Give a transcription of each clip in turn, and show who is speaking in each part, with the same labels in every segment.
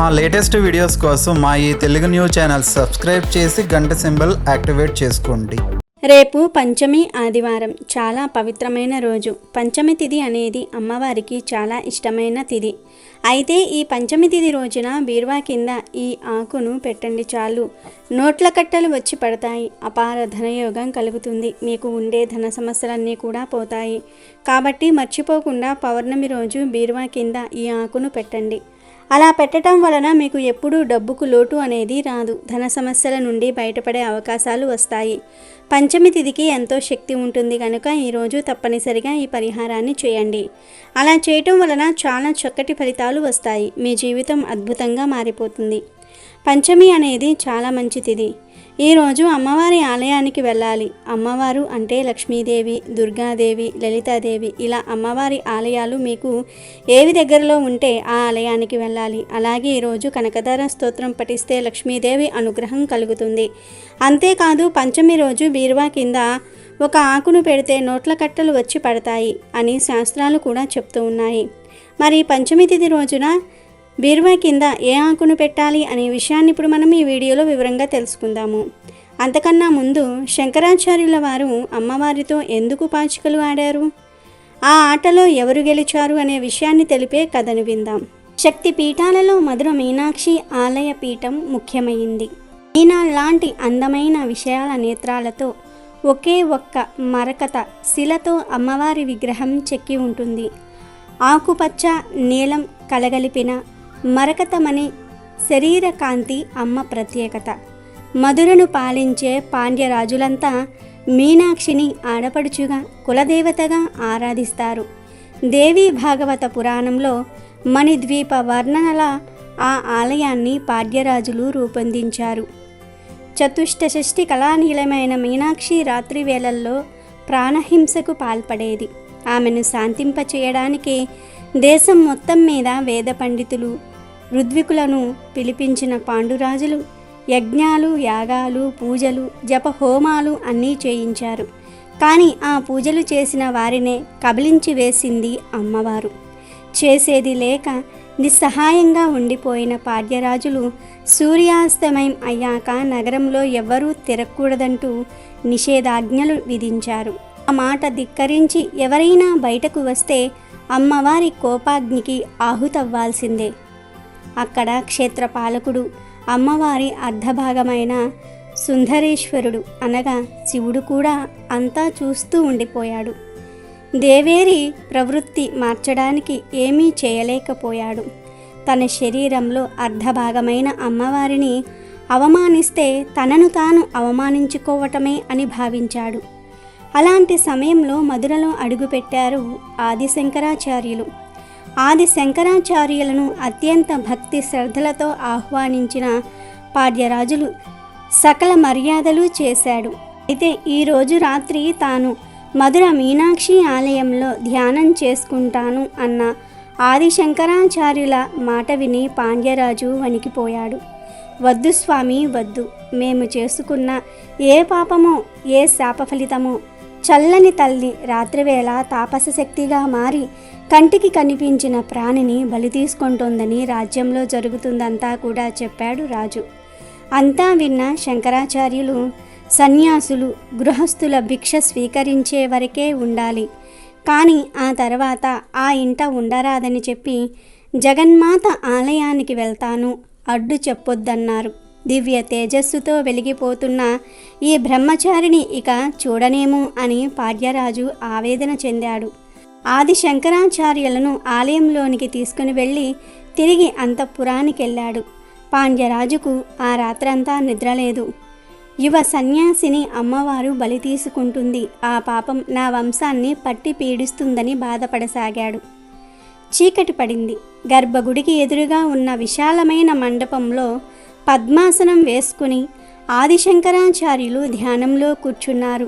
Speaker 1: మా latest videos కోసం మా ఈ తెలుగు న్యూస్ ఛానల్ సబ్స్క్రైబ్ చేసి గంట సింబల్ యాక్టివేట్ చేసుకోండి.
Speaker 2: రేపు పంచమి ఆదివారం. చాలా పవిత్రమైన రోజు. పంచమి తిథి అనేది అమ్మవారికి చాలా ఇష్టమైన తిథి అయితే ఈ పంచమి తిథి రోజున బీరువా కింద ఈ ఆకును పెట్టండి చాలు. నోట్ల కట్టలు వచ్చి పడతాయి. అపార ధనయోగం కలుగుతుంది. మీకు ఉండే ధన సమస్యలన్నీ కూడా పోతాయి. కాబట్టి మర్చిపోకుండా పౌర్ణమి రోజు బీరువా కింద ఈ ఆకును పెట్టండి. అలా పెట్టడం వలన మీకు ఎప్పుడూ డబ్బుకు లోటు అనేది రాదు. ధన సమస్యల నుండి బయటపడే అవకాశాలు వస్తాయి. పంచమి తిథికి ఎంతో శక్తి ఉంటుంది కనుక ఈరోజు తప్పనిసరిగా ఈ పరిహారాన్ని చేయండి. అలా చేయటం వలన చాలా చక్కటి ఫలితాలు వస్తాయి. మీ జీవితం అద్భుతంగా మారిపోతుంది. పంచమి అనేది చాలా మంచి తిథి. ఈరోజు అమ్మవారి ఆలయానికి వెళ్ళాలి. అమ్మవారు అంటే లక్ష్మీదేవి దుర్గాదేవి లలితాదేవి ఇలా అమ్మవారి ఆలయాలు మీకు ఏవి దగ్గరలో ఉంటే ఆ ఆలయానికి వెళ్ళాలి. అలాగే ఈరోజు కనకధార స్తోత్రం పఠిస్తే లక్ష్మీదేవి అనుగ్రహం కలుగుతుంది. అంతేకాదు పంచమి రోజు బీరువా కింద ఒక ఆకును పెడితే నోట్ల కట్టలు వచ్చి పడతాయి అని శాస్త్రాలు కూడా చెప్తూ ఉన్నాయి. మరి పంచమి తిథి రోజున బీరువా కింద ఏ ఆకును పెట్టాలి అనే విషయాన్ని ఇప్పుడు మనం ఈ వీడియోలో వివరంగా తెలుసుకుందాము. అంతకన్నా ముందు శంకరాచార్యుల వారు అమ్మవారితో ఎందుకు పాచికలు ఆడారు? ఆ ఆటలో ఎవరు గెలిచారు అనే విషయాన్ని తెలిపే కథను విందాం. శక్తి పీఠాలలో మధుర మీనాక్షి ఆలయ పీఠం ముఖ్యమైంది. ఈనా లాంటి అందమైన విషయాల నేత్రాలతో ఒకే ఒక్క మరకత శిలతో అమ్మవారి విగ్రహం చెక్కి ఉంటుంది. ఆకుపచ్చ నీలం కలగలిపిన మరకతమని శరీర కాంతి అమ్మ ప్రత్యేకత. మధురను పాలించే పాండ్యరాజులంతా మీనాక్షిని ఆడపడుచుగా కులదేవతగా ఆరాధిస్తారు. దేవీ భాగవత పురాణంలో మణిద్వీప వర్ణనల ఆ ఆలయాన్ని పాడ్యరాజులు రూపొందించారు. చతుష్ట షష్ఠి కళానీలమైన మీనాక్షి రాత్రి వేళల్లో ప్రాణహింసకు పాల్పడేది. ఆమెను శాంతింపచేయడానికి దేశం మొత్తం మీద వేద పండితులు ఋద్వికులను పిలిపించిన పాండురాజులు యజ్ఞాలు యాగాలు పూజలు జప హోమాలు అన్నీ చేయించారు. కానీ ఆ పూజలు చేసిన వారినే కబలించి వేసింది అమ్మవారు. చేసేది లేక నిస్సహాయంగా ఉండిపోయిన పాడ్యరాజులు సూర్యాస్తమయం అయ్యాక నగరంలో ఎవ్వరూ తిరగకూడదంటూ నిషేధాజ్ఞలు విధించారు. ఆ మాట ధిక్కరించి ఎవరైనా బయటకు వస్తే అమ్మవారి కోపాగ్నికి ఆహుతవ్వాల్సిందే. అక్కడ క్షేత్రపాలకుడు అమ్మవారి అర్ధభాగమైన సుందరేశ్వరుడు అనగా శివుడు కూడా అంతా చూస్తూ ఉండిపోయాడు. దేవేరి ప్రవృత్తి మార్చడానికి ఏమీ చేయలేకపోయాడు. తన శరీరంలో అర్ధభాగమైన అమ్మవారిని అవమానిస్తే తనను తాను అవమానించుకోవటమే అని భావించాడు. అలాంటి సమయంలో మధురలో అడుగుపెట్టారు ఆదిశంకరాచార్యులు. ఆది శంకరాచార్యులను అత్యంత భక్తి శ్రద్ధలతో ఆహ్వానించిన పాడ్యరాజులు సకల మర్యాదలు చేశాడు. అయితే ఈరోజు రాత్రి తాను మధుర మీనాక్షి ఆలయంలో ధ్యానం చేసుకుంటాను అన్న ఆది శంకరాచార్యుల మాట విని పాండ్యరాజు వణికిపోయాడు. వద్దు స్వామి వద్దు. మేము చేసుకున్న ఏ పాపమో ఏ శాప ఫలితమో చల్లని తల్లి రాత్రివేళ తాపస శక్తిగా మారి కంటికి కనిపించిన ప్రాణిని బలి తీసుకుంటోందని రాజ్యంలో జరుగుతుందంతా కూడా చెప్పాడు రాజు. అంతా విన్న శంకరాచార్యులు సన్యాసులు గృహస్థుల భిక్ష స్వీకరించే వరకే ఉండాలి. కానీ ఆ తర్వాత ఆ ఇంట ఉండరాదని చెప్పి జగన్మాత ఆలయానికి వెళ్తాను అడ్డు చెప్పొద్దన్నారు. దివ్య తేజస్సుతో వెలిగిపోతున్న ఈ బ్రహ్మచారిని ఇక చూడనేమో అని పాడ్యరాజు ఆవేదన చెందాడు. ఆది శంకరాచార్యులను ఆలయంలోనికి తీసుకుని వెళ్ళి తిరిగి అంతఃపురానికెళ్ళాడు. పాండ్యరాజుకు ఆ రాత్రంతా నిద్రలేదు. యువ సన్యాసిని అమ్మవారు బలి తీసుకుంటుంది. ఆ పాపం నా వంశాన్ని పట్టి పీడిస్తుందని బాధపడసాగాడు. చీకటి పడింది. గర్భగుడికి ఎదురుగా ఉన్న విశాలమైన మండపంలో పద్మాసనం వేసుకుని ఆదిశంకరాచార్యులు ధ్యానంలో కూర్చున్నారు.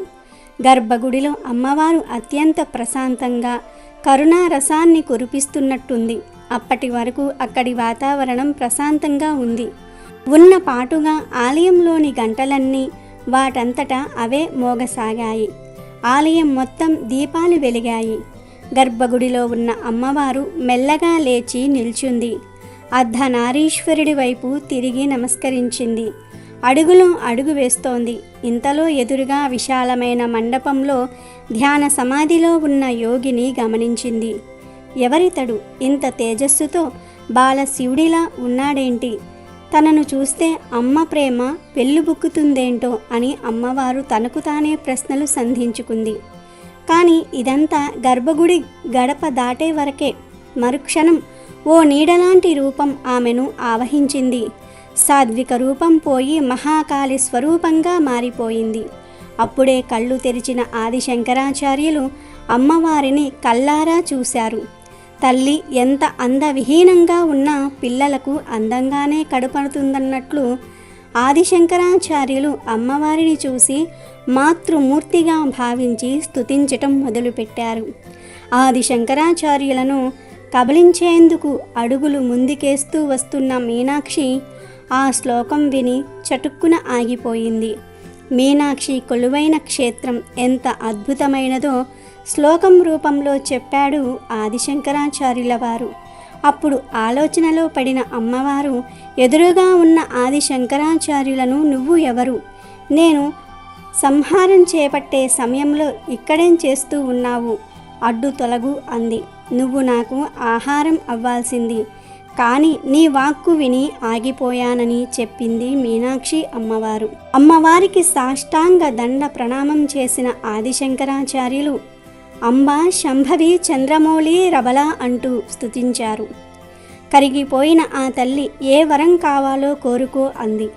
Speaker 2: గర్భగుడిలో అమ్మవారు అత్యంత ప్రశాంతంగా కరుణారసాన్ని కురిపిస్తున్నట్టుంది. అప్పటి వరకు అక్కడి వాతావరణం ప్రశాంతంగా ఉంది. ఉన్న పాటుగా ఆలయంలోని గంటలన్నీ వాటంతటా అవే మోగసాగాయి. ఆలయం మొత్తం దీపాలు వెలిగాయి. గర్భగుడిలో ఉన్న అమ్మవారు మెల్లగా లేచి నిల్చుంది. అర్ధనారీశ్వరుడి వైపు తిరిగి నమస్కరించింది. అడుగులో అడుగు వేస్తోంది. ఇంతలో ఎదురుగా విశాలమైన మండపంలో ధ్యాన సమాధిలో ఉన్న యోగిని గమనించింది. ఎవరితడు? ఇంత తేజస్సుతో బాల శివుడిలా ఉన్నాడేంటి? తనను చూస్తే అమ్మ ప్రేమ పెళ్ళుబుక్కుతుందేంటో అని అమ్మవారు తనకు తానే ప్రశ్నలు సంధించుకుంది. కానీ ఇదంతా గర్భగుడి గడప దాటే వరకే. మరుక్షణం ఓ నీడలాంటి రూపం ఆమెను ఆవహించింది. సాత్విక రూపం పోయి మహాకాళి స్వరూపంగా మారిపోయింది. అప్పుడే కళ్ళు తెరిచిన ఆదిశంకరాచార్యులు అమ్మవారిని కల్లారా చూశారు. తల్లి ఎంత అందవిహీనంగా ఉన్నా పిల్లలకు అందంగానే కడుపడుతుందన్నట్లు ఆదిశంకరాచార్యులు అమ్మవారిని చూసి మాతృమూర్తిగా భావించి స్తుతించటం మొదలుపెట్టారు. ఆదిశంకరాచార్యులను కబలించేందుకు అడుగులు ముందుకేస్తూ వస్తున్న మీనాక్షి ఆ శ్లోకం విని చటుక్కున ఆగిపోయింది. మీనాక్షి కొలువైన క్షేత్రం ఎంత అద్భుతమైనదో శ్లోకం రూపంలో చెప్పాడు ఆదిశంకరాచార్యుల వారు అప్పుడు ఆలోచనలో పడిన అమ్మవారు ఎదురుగా ఉన్న ఆదిశంకరాచార్యులను నువ్వు ఎవరు? నేను సంహారం చేపట్టే సమయంలో ఇక్కడేం చేస్తూ ఉన్నావు? అడ్డు తొలగు అంది. నువ్వు నాకు ఆహారం అవ్వాల్సింది. కానీ నీ వాక్కు విని ఆగిపోయానని చెప్పింది మీనాక్షి అమ్మవారు. అమ్మవారికి సాష్టాంగ దండ ప్రణామం చేసిన ఆదిశంకరాచార్యులు అంబ శంభవి చంద్రమౌళి రబల అంటూ స్తుతించారు. కరిగిపోయిన ఆ తల్లి ఏ వరం కావాలో కోరుకో అంది.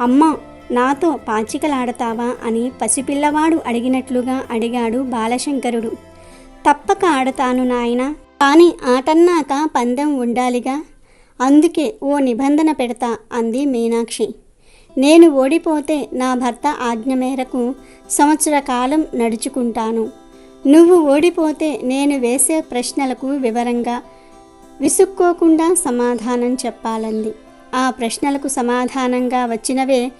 Speaker 2: అమ్మ నాతో పాచికలాడతావా అని పసిపిల్లవాడు అడిగినట్లుగా అడిగాడు బాలశంకరుడు. తప్పక ఆడతాను నాయన. కానీ ఆటన్నాక పందెం ఉండాలిగా. అందుకే ఓ నిబంధన పెడతా అంది మీనాక్షి. నేను ఓడిపోతే నా భర్త ఆజ్ఞ మేరకు సంవత్సర కాలం నడుచుకుంటాను. నువ్వు ఓడిపోతే నేను వేసే ప్రశ్నలకు వివరంగా విసుక్కోకుండా సమాధానం చెప్పాలంది. ఆ ప్రశ్నలకు సమాధానంగా వచ్చినవే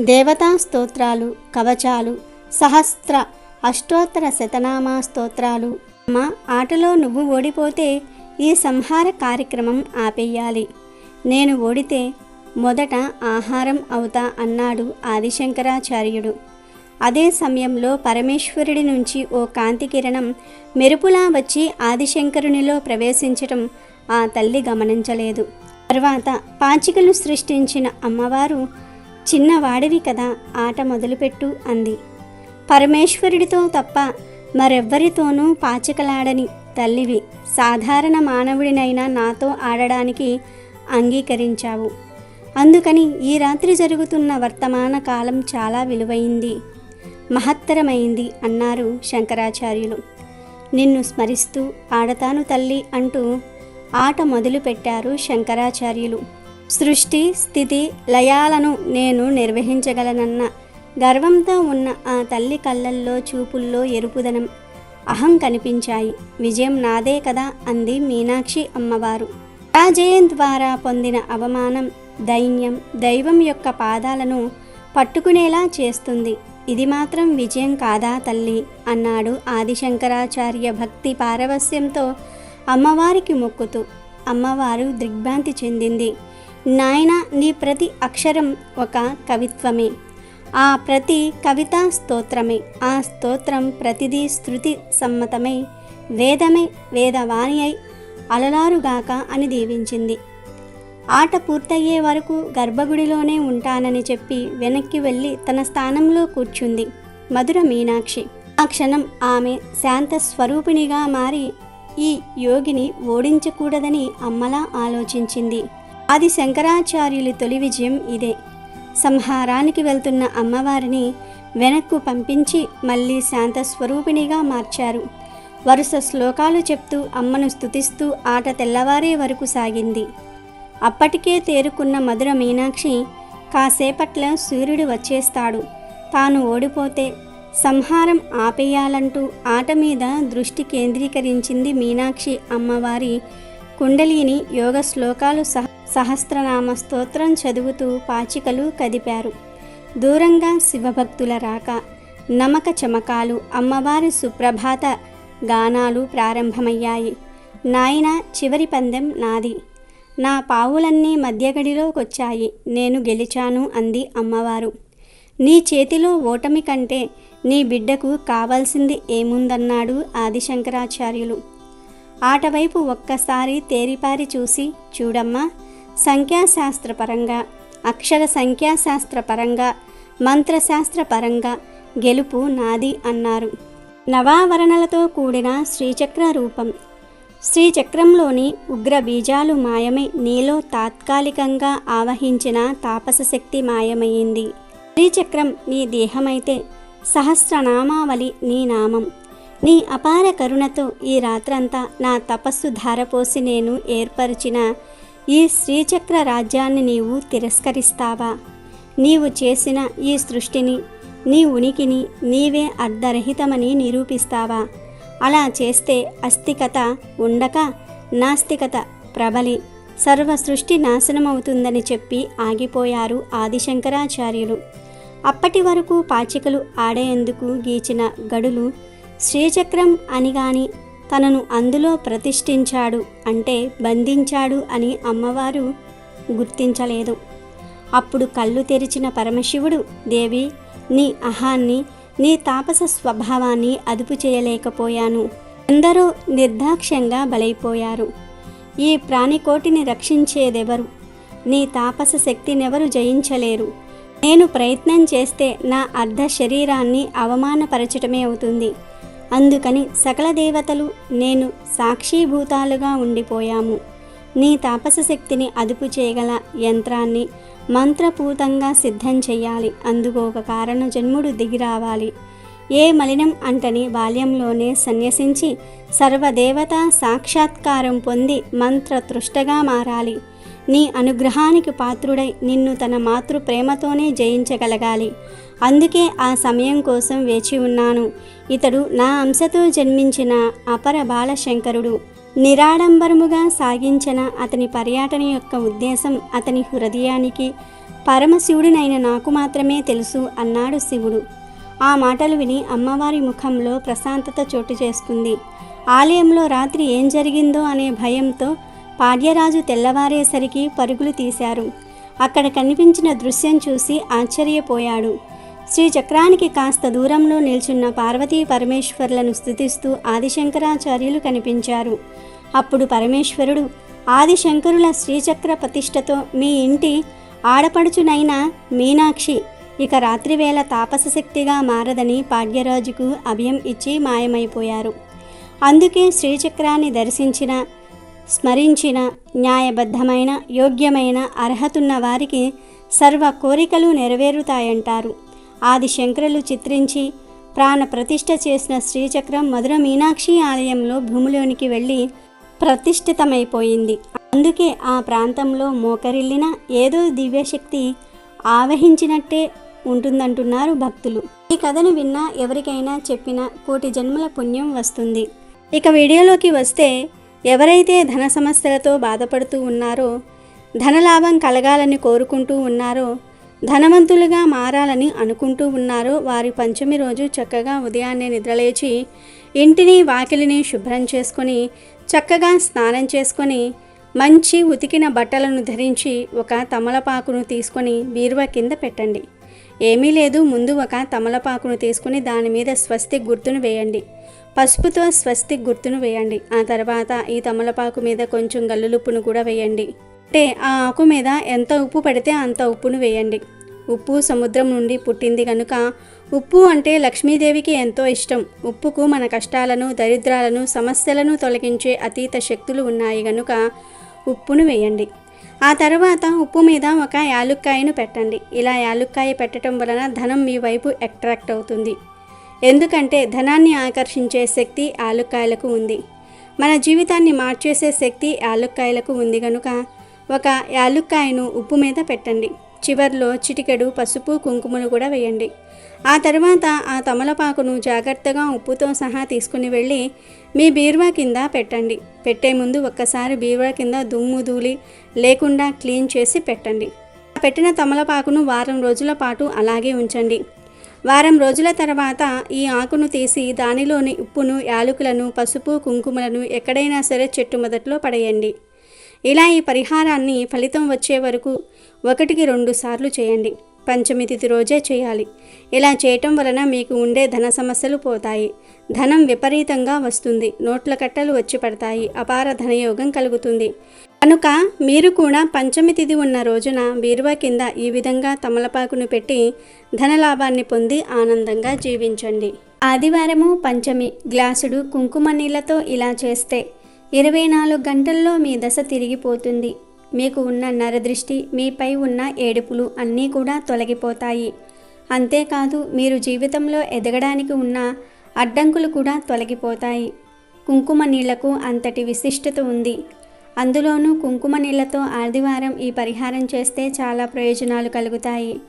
Speaker 2: దేవతా స్తోత్రాలు కవచాలు సహస్ర అష్టోత్తర శతనామా స్తోత్రాలు. మా ఆటలో నువ్వు ఓడిపోతే ఈ సంహార కార్యక్రమం ఆపేయాలి. నేను ఓడితే మొదట ఆహారం అవుతా అన్నాడు ఆదిశంకరాచార్యుడు. అదే సమయంలో పరమేశ్వరుడి నుంచి ఓ కాంతి కిరణం మెరుపులా వచ్చి ఆదిశంకరునిలో ప్రవేశించటం ఆ తల్లి గమనించలేదు. తర్వాత పాచికలు సృష్టించిన అమ్మవారు చిన్నవాడివి కదా ఆట మొదలుపెట్టు అంది. పరమేశ్వరుడితో తప్ప మరెవ్వరితోనూ పాచికలాడని తల్లివి. సాధారణ మానవుడినైనా నాతో ఆడడానికి అంగీకరించావు. అందుకని ఈ రాత్రి జరుగుతున్న వర్తమాన కాలం చాలా విలువైంది. మహత్తరమైంది అన్నారు శంకరాచార్యులు. నిన్ను స్మరిస్తూ ఆడతాను తల్లి అంటూ ఆట మొదలుపెట్టారు శంకరాచార్యులు. సృష్టి స్థితి లయాలను నేను నిర్వహించగలనన్న గర్వంతో ఉన్న ఆ తల్లి కళ్ళల్లో చూపుల్లో ఎరుపుదనం. అహం కనిపించాయి. విజయం నాదే కదా అంది మీనాక్షి అమ్మవారు. పరాజయం ద్వారా పొందిన అవమానం దైన్యం దైవం యొక్క పాదాలను పట్టుకునేలా చేస్తుంది. ఇది మాత్రం విజయం కాదా తల్లి? అన్నాడు ఆదిశంకరాచార్య భక్తి పారవస్యంతో అమ్మవారికి మొక్కుతూ. అమ్మవారు దిగ్భ్రాంతి చెందింది. నాయన నీ ప్రతి అక్షరం ఒక కవిత్వమే. ఆ ప్రతి కవిత స్తోత్రమే ఆ స్తోత్రం ప్రతిదీ శృతి సమ్మతమై వేదమే వేదవాణి అయి అలలారుగాక అని దీవించింది. ఆట పూర్తయ్యే వరకు గర్భగుడిలోనే ఉంటానని చెప్పి వెనక్కి వెళ్ళి తన స్థానంలో కూర్చుంది మధుర మీనాక్షి. ఆ క్షణం ఆమె శాంత స్వరూపిణిగా మారి ఈ యోగిని ఓడించకూడదని అమ్మలా ఆలోచించింది. అది శంకరాచార్యులు తొలి విజయం ఇదే. సంహారానికి వెళ్తున్న అమ్మవారిని వెనక్కు పంపించి మళ్ళీ శాంత స్వరూపిణిగా మార్చారు. వరుస శ్లోకాలు చెప్తూ అమ్మను స్తుతిస్తూ ఆట తెల్లవారే వరకు సాగింది. అప్పటికే తేరుకున్న మధుర మీనాక్షి కాసేపట్ల సూర్యుడు వచ్చేస్తాడు. తాను ఓడిపోతే సంహారం ఆపేయాలంటూ ఆట మీద దృష్టి కేంద్రీకరించింది మీనాక్షి అమ్మవారి కుండలిని యోగ శ్లోకాలు సహ సహస్రనామ స్తోత్రం చదువుతూ పాచికలు కదిపారు. దూరంగా శివభక్తుల రాక నమక చమకాలు అమ్మవారి సుప్రభాత గానాలు ప్రారంభమయ్యాయి. నాయన చివరి పందెం నాది. నా పావులన్నీ మధ్యగడిలోకొచ్చాయి నేను గెలిచాను అంది అమ్మవారు. నీ చేతిలో ఓటమి కంటే నీ బిడ్డకు కావాల్సింది ఏముందన్నాడు ఆదిశంకరాచార్యులు. ఆటవైపు ఒక్కసారి తేరిపారి చూసి చూడమ్మా. సంఖ్యాశాస్త్రపరంగా అక్షర సంఖ్యాశాస్త్రపరంగా మంత్రశాస్త్రపరంగా గెలుపు నాది అన్నారు. నవావరణలతో కూడిన శ్రీచక్ర రూపం శ్రీచక్రంలోని ఉగ్ర బీజాలు మాయమై నీలో తాత్కాలికంగా ఆవహించిన తాపస శక్తి మాయమయ్యింది శ్రీచక్రం నీ దేహమైతే సహస్రనామావళి నీ నామం. నీ అపార కరుణతో ఈ రాత్రంతా నా తపస్సు ధారపోసి నేను ఏర్పరిచిన ఈ శ్రీచక్ర రాజ్యాన్ని నీవు తిరస్కరిస్తావా? నీవు చేసిన ఈ సృష్టిని నీ ఉనికిని నీవే అర్ధరహితమని నిరూపిస్తావా? అలా చేస్తే అస్థికత ఉండక నాస్తికత ప్రబలి సర్వ సృష్టి నాశనమవుతుందని చెప్పి ఆగిపోయారు ఆదిశంకరాచార్యులు. అప్పటి వరకు పాచికలు ఆడేందుకు గీచిన గడులు శ్రీచక్రం అని గాని తనను అందులో ప్రతిష్ఠించాడు అంటే బంధించాడు అని అమ్మవారు గుర్తించలేదు. అప్పుడు కళ్ళు తెరిచిన పరమశివుడు దేవి నీ అహాన్ని నీ తాపస స్వభావాన్ని అదుపు చేయలేకపోయాను. ఎందరో నిర్దాక్ష్యంగా బలైపోయారు. ఈ ప్రాణికోటిని రక్షించేదెవరు? నీ తాపస శక్తినెవరు జయించలేరు. నేను ప్రయత్నం చేస్తే నా అర్ధ శరీరాన్ని అవమానపరచటమే అవుతుంది. అందుకని సకల దేవతలు నేను సాక్షీభూతాలుగా ఉండిపోయాము. నీ తాపస శక్తిని అదుపు చేయగల యంత్రాన్ని మంత్రపూతంగా సిద్ధం చెయ్యాలి. అందుకు ఒక కారణ జన్ముడు దిగిరావాలి ఏ మలినం అంటని బాల్యంలోనే సన్యసించి సర్వదేవత సాక్షాత్కారం పొంది మంత్రతృష్టగా మారాలి. నీ అనుగ్రహానికి పాత్రుడై నిన్ను తన మాతృ ప్రేమతోనే జయించగలగాలి. అందుకే ఆ సమయం కోసం వేచి ఉన్నాను. ఇతడు నా అంశతో జన్మించిన అపర బాలశంకరుడు. నిరాడంబరముగా సాగించిన అతని పర్యటన యొక్క ఉద్దేశం అతని హృదయానికి పరమశివుడినైన నాకు మాత్రమే తెలుసు అన్నాడు శివుడు. ఆ మాటలు విని అమ్మవారి ముఖంలో ప్రశాంతత చోటు చేసుకుంది. ఆలయంలో రాత్రి ఏం జరిగిందో అనే భయంతో పాడ్యరాజు తెల్లవారేసరికి పరుగులు తీశారు. అక్కడ కనిపించిన దృశ్యం చూసి ఆశ్చర్యపోయాడు. శ్రీ చక్రానికి కాస్త దూరంలో నిల్చున్న పార్వతీ పరమేశ్వర్లను స్థుతిస్తూ ఆదిశంకరాచార్యులు కనిపించారు. అప్పుడు పరమేశ్వరుడు ఆదిశంకరుల శ్రీచక్ర ప్రతిష్టతో మీ ఇంటి ఆడపడుచునైన మీనాక్షి ఇక రాత్రివేళ తాపసశక్తిగా మారదని పాడ్యరాజుకు అభయం ఇచ్చి మాయమైపోయారు. అందుకే శ్రీచక్రాన్ని దర్శించిన స్మరించిన న్యాయబద్ధమైన యోగ్యమైన అర్హతున్న వారికి సర్వ కోరికలు నెరవేరుతాయంటారు. ఆది శంకరులు చిత్రించి ప్రాణ ప్రతిష్ఠ చేసిన శ్రీచక్రం మధుర మీనాక్షి ఆలయంలో భూమిలోనికి వెళ్ళి ప్రతిష్ఠితమైపోయింది. అందుకే ఆ ప్రాంతంలో మోకరిల్లిన ఏదో దివ్యశక్తి ఆవహించినట్టే ఉంటుందంటున్నారు భక్తులు. ఈ కథను విన్నా ఎవరికైనా చెప్పినా కోటి జన్మల పుణ్యం వస్తుంది. ఇక వీడియోలోకి వస్తే ఎవరైతే ధన సమస్యలతో బాధపడుతూ ఉన్నారో ధనలాభం కలగాలని కోరుకుంటూ ఉన్నారో ధనవంతులుగా మారాలని అనుకుంటూ ఉన్నారో వారి పంచమి రోజు చక్కగా ఉదయాన్నే నిద్రలేచి ఇంటిని వాకిలిని శుభ్రం చేసుకొని చక్కగా స్నానం చేసుకొని మంచి ఉతికిన బట్టలను ధరించి ఒక తమలపాకును తీసుకొని బీరువా కింద పెట్టండి. ఏమీ లేదు ముందు ఒక తమలపాకును తీసుకుని దాని మీద స్వస్తి గుర్తును వేయండి. పసుపుతో స్వస్తి గుర్తును వేయండి. ఆ తర్వాత ఈ తమలపాకు మీద కొంచెం గల్లులుప్పును కూడా వేయండి. అంటే ఆ ఆకు మీద ఎంత ఉప్పు పడితే అంత ఉప్పును వేయండి. ఉప్పు సముద్రం నుండి పుట్టింది కనుక ఉప్పు అంటే లక్ష్మీదేవికి ఎంతో ఇష్టం. ఉప్పుకు మన కష్టాలను దరిద్రాలను సమస్యలను తొలగించే అతీత శక్తులు ఉన్నాయి కనుక ఉప్పును వేయండి. ఆ తర్వాత ఉప్పు మీద ఒక యాలుక్కాయను పెట్టండి. ఇలా యాలుక్కాయ పెట్టడం వలన ధనం మీ వైపు అట్రాక్ట్ అవుతుంది. ఎందుకంటే ధనాన్ని ఆకర్షించే శక్తి యాలుక్కాయలకు ఉంది. మన జీవితాన్ని మార్చేసే శక్తి యాలుక్కాయలకు ఉంది కనుక ఒక యాలుక్కాయను ఉప్పు మీద పెట్టండి. చివర్లో చిటికెడు పసుపు కుంకుమను కూడా వేయండి. ఆ తర్వాత ఆ తమలపాకును జాగ్రత్తగా ఉప్పుతో సహా తీసుకుని వెళ్ళి మీ బీరువా కింద పెట్టండి. పెట్టే ముందు ఒక్కసారి బీరువా కింద దుమ్ము ధూళి లేకుండా క్లీన్ చేసి పెట్టండి. ఆ పెట్టిన తమలపాకును వారం రోజుల పాటు అలాగే ఉంచండి. వారం రోజుల తర్వాత ఈ ఆకును తీసి దానిలోని ఉప్పును యాలుకలను పసుపు కుంకుమలను ఎక్కడైనా సరే చెట్టు మొదట్లో పడేయండి. ఇలా ఈ పరిహారాన్ని ఫలితం వచ్చే వరకు ఒకటికి రెండు సార్లు చేయండి. పంచమి తిథి రోజే చేయాలి. ఇలా చేయటం వలన మీకు ఉండే ధన సమస్యలు పోతాయి. ధనం విపరీతంగా వస్తుంది. నోట్ల కట్టలు వచ్చి పడతాయి. అపార ధనయోగం కలుగుతుంది. కనుక మీరు కూడా పంచమి తిథి ఉన్న రోజున బీరువా కింద ఈ విధంగా తమలపాకును పెట్టి ధనలాభాన్ని పొంది ఆనందంగా జీవించండి. ఆదివారము పంచమి. గ్లాసుడు కుంకుమ నీళ్ళతో ఇలా చేస్తే ఇరవై నాలుగు గంటల్లో మీ దశ తిరిగిపోతుంది. మీకు ఉన్న నరదృష్టి మీపై ఉన్న ఏడుపులు అన్నీ కూడా తొలగిపోతాయి. అంతేకాదు మీరు జీవితంలో ఎదగడానికి ఉన్న అడ్డంకులు కూడా తొలగిపోతాయి. కుంకుమ నీళ్ళకు అంతటి విశిష్టత ఉంది. అందులోనూ కుంకుమ నీళ్ళతో ఆదివారం ఈ పరిహారం చేస్తే చాలా ప్రయోజనాలు కలుగుతాయి.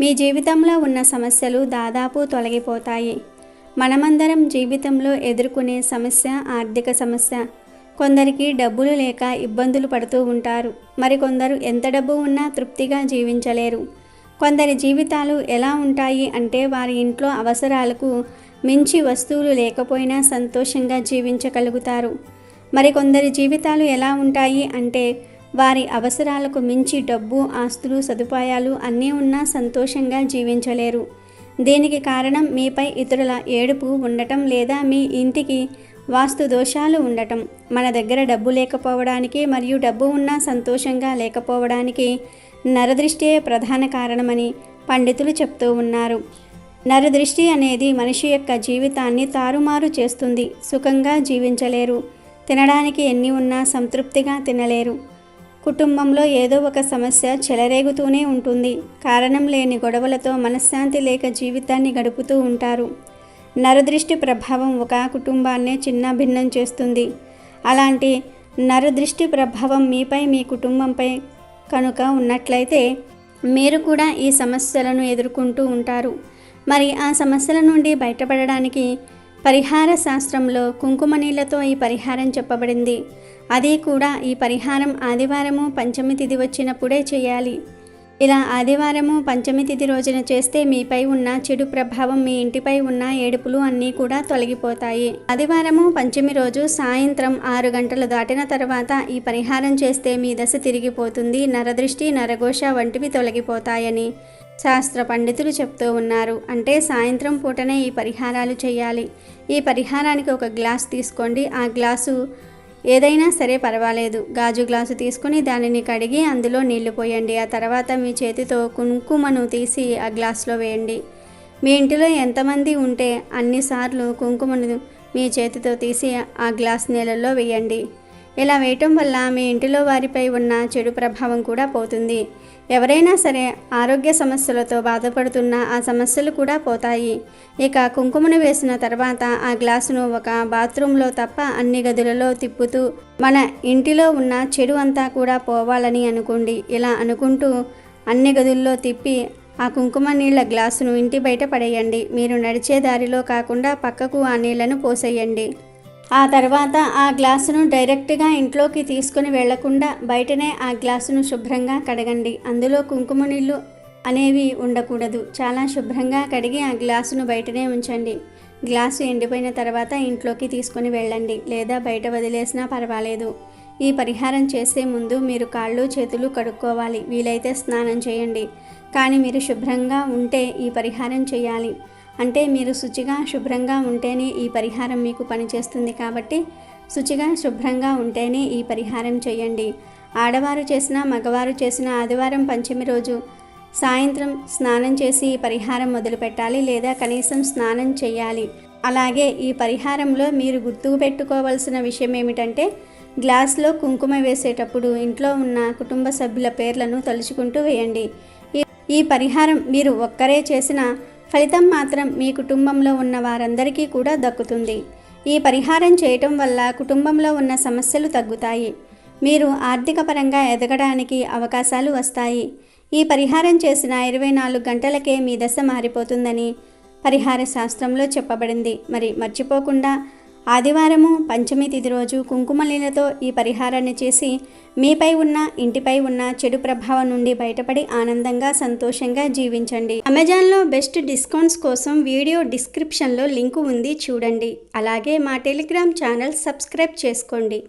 Speaker 2: మీ జీవితంలో ఉన్న సమస్యలు దాదాపు తొలగిపోతాయి. మనమందరం జీవితంలో ఎదుర్కొనే సమస్య ఆర్థిక సమస్య కొందరికి డబ్బులు లేక ఇబ్బందులు పడుతూ ఉంటారు. మరికొందరు ఎంత డబ్బు ఉన్నా తృప్తిగా జీవించలేరు. కొందరి జీవితాలు ఎలా ఉంటాయి అంటే వారి ఇంట్లో అవసరాలకు మించి వస్తువులు లేకపోయినా సంతోషంగా జీవించగలుగుతారు. మరికొందరి జీవితాలు ఎలా ఉంటాయి అంటే వారి అవసరాలకు మించి డబ్బు ఆస్తులు సదుపాయాలు అన్నీ ఉన్నా సంతోషంగా జీవించలేరు. దీనికి కారణం మీపై ఇతరుల ఏడుపు ఉండటం లేదా మీ ఇంటికి వాస్తు దోషాలు ఉండటం. మన దగ్గర డబ్బు లేకపోవడానికి మరియు డబ్బు ఉన్నా సంతోషంగా లేకపోవడానికి నరదృష్టియే ప్రధాన కారణమని పండితులు చెప్తూ ఉన్నారు. నరదృష్టి అనేది మనిషి యొక్క జీవితాన్ని తారుమారు చేస్తుంది. సుఖంగా జీవించలేరు. తినడానికి ఎన్ని ఉన్నా సంతృప్తిగా తినలేరు. కుటుంబంలో ఏదో ఒక సమస్య చెలరేగుతూనే ఉంటుంది. కారణం లేని గొడవలతో మనశ్శాంతి లేక జీవితాన్ని గడుపుతూ ఉంటారు. నరదృష్టి ప్రభావం ఒక కుటుంబాన్నే చిన్న భిన్నం చేస్తుంది. అలాంటి నరదృష్టి ప్రభావం మీపై మీ కుటుంబంపై కనుక ఉన్నట్లయితే మీరు కూడా ఈ సమస్యలను ఎదుర్కొంటూ ఉంటారు. మరి ఆ సమస్యల నుండి బయటపడడానికి పరిహార శాస్త్రంలో కుంకుమ నీళ్ళతో ఈ పరిహారం చెప్పబడింది. అది కూడా ఈ పరిహారం ఆదివారము పంచమి తిథి వచ్చినప్పుడే చేయాలి. ఇలా ఆదివారము పంచమి తిథి రోజున చేస్తే మీపై ఉన్న చెడు ప్రభావం మీ ఇంటిపై ఉన్న ఏడుపులు అన్నీ కూడా తొలగిపోతాయి. ఆదివారము పంచమి రోజు సాయంత్రం ఆరు గంటలు దాటిన తర్వాత ఈ పరిహారం చేస్తే మీ దశ తిరిగిపోతుంది. నరదృష్టి నరఘోష వంటివి తొలగిపోతాయని శాస్త్ర పండితులు చెప్తూ ఉన్నారు. అంటే సాయంత్రం పూటనే ఈ పరిహారాలు చేయాలి. ఈ పరిహారానికి ఒక గ్లాస్ తీసుకోండి. ఆ గ్లాసు ఏదైనా సరే పర్వాలేదు. గాజు గ్లాసు తీసుకుని దానిని కడిగి అందులో నీళ్ళు పోయండి. ఆ తర్వాత మీ చేతితో కుంకుమను తీసి ఆ గ్లాసులో వేయండి. మీ ఇంటిలో ఎంతమంది ఉంటే అన్నిసార్లు కుంకుమను మీ చేతితో తీసి ఆ గ్లాస్ నీళ్ళల్లో వేయండి. ఇలా వేయటం వల్ల మీ ఇంటిలో వారిపై ఉన్న చెడు ప్రభావం కూడా పోతుంది. ఎవరైనా సరే ఆరోగ్య సమస్యలతో బాధపడుతున్న ఆ సమస్యలు కూడా పోతాయి. ఇక కుంకుమను వేసిన తర్వాత ఆ గ్లాసును ఒక బాత్రూంలో తప్ప అన్ని గదులలో తిప్పుతూ మన ఇంటిలో ఉన్న చెడు అంతా కూడా పోవాలని అనుకోండి. ఇలా అనుకుంటూ అన్ని గదుల్లో తిప్పి ఆ కుంకుమ నీళ్ళ గ్లాసును ఇంటి బయట పడేయండి. మీరు నడిచే దారిలో కాకుండా పక్కకు ఆ నీళ్ళను పోసేయండి. ఆ తర్వాత ఆ గ్లాసును డైరెక్ట్గా ఇంట్లోకి తీసుకుని వెళ్ళకుండా బయటనే ఆ గ్లాసును శుభ్రంగా కడగండి. అందులో కుంకుమ నీళ్ళు అనేవి ఉండకూడదు. చాలా శుభ్రంగా కడిగి ఆ గ్లాసును బయటనే ఉంచండి. గ్లాసు ఎండిపోయిన తర్వాత ఇంట్లోకి తీసుకుని వెళ్ళండి. లేదా బయట వదిలేసినా పర్వాలేదు. ఈ పరిహారం చేసే ముందు మీరు కాళ్ళు చేతులు కడుక్కోవాలి. వీలైతే స్నానం చేయండి. కానీ మీరు శుభ్రంగా ఉంటే ఈ పరిహారం చేయాలి. అంటే మీరు శుచిగా శుభ్రంగా ఉంటేనే ఈ పరిహారం మీకు పనిచేస్తుంది కాబట్టి శుచిగా శుభ్రంగా ఉంటేనే ఈ పరిహారం చేయండి. ఆడవారు చేసిన మగవారు చేసిన ఆదివారం పంచమి రోజు సాయంత్రం స్నానం చేసి ఈ పరిహారం మొదలుపెట్టాలి లేదా కనీసం స్నానం చేయాలి. అలాగే ఈ పరిహారంలో మీరు గుర్తుకు పెట్టుకోవాల్సిన విషయం ఏమిటంటే గ్లాస్లో కుంకుమ వేసేటప్పుడు ఇంట్లో ఉన్న కుటుంబ సభ్యుల పేర్లను తలుచుకుంటూ వేయండి. ఈ- ఈ పరిహారం మీరు ఒక్కరే చేసిన ఫలితం మాత్రం మీ కుటుంబంలో ఉన్న వారందరికీ కూడా దక్కుతుంది. ఈ పరిహారం చేయటం వల్ల కుటుంబంలో ఉన్న సమస్యలు తగ్గుతాయి. మీరు ఆర్థిక పరంగా ఎదగడానికి అవకాశాలు వస్తాయి. ఈ పరిహారం చేసిన ఇరవై నాలుగు గంటలకే మీ దశ మారిపోతుందని పరిహార శాస్త్రంలో చెప్పబడింది. మరి మర్చిపోకుండా ఆదివారము పంచమి తిథి రోజు కుంకుమలీలతో ఈ పరిహారాన్ని చేసి మీపై ఉన్న ఇంటిపై ఉన్న చెడు ప్రభావం నుండి బయటపడి ఆనందంగా సంతోషంగా జీవించండి. అమెజాన్లో బెస్ట్ డిస్కౌంట్స్ కోసం వీడియో డిస్క్రిప్షన్లో లింకు ఉంది చూడండి. అలాగే మా టెలిగ్రామ్ ఛానల్ సబ్స్క్రైబ్ చేసుకోండి.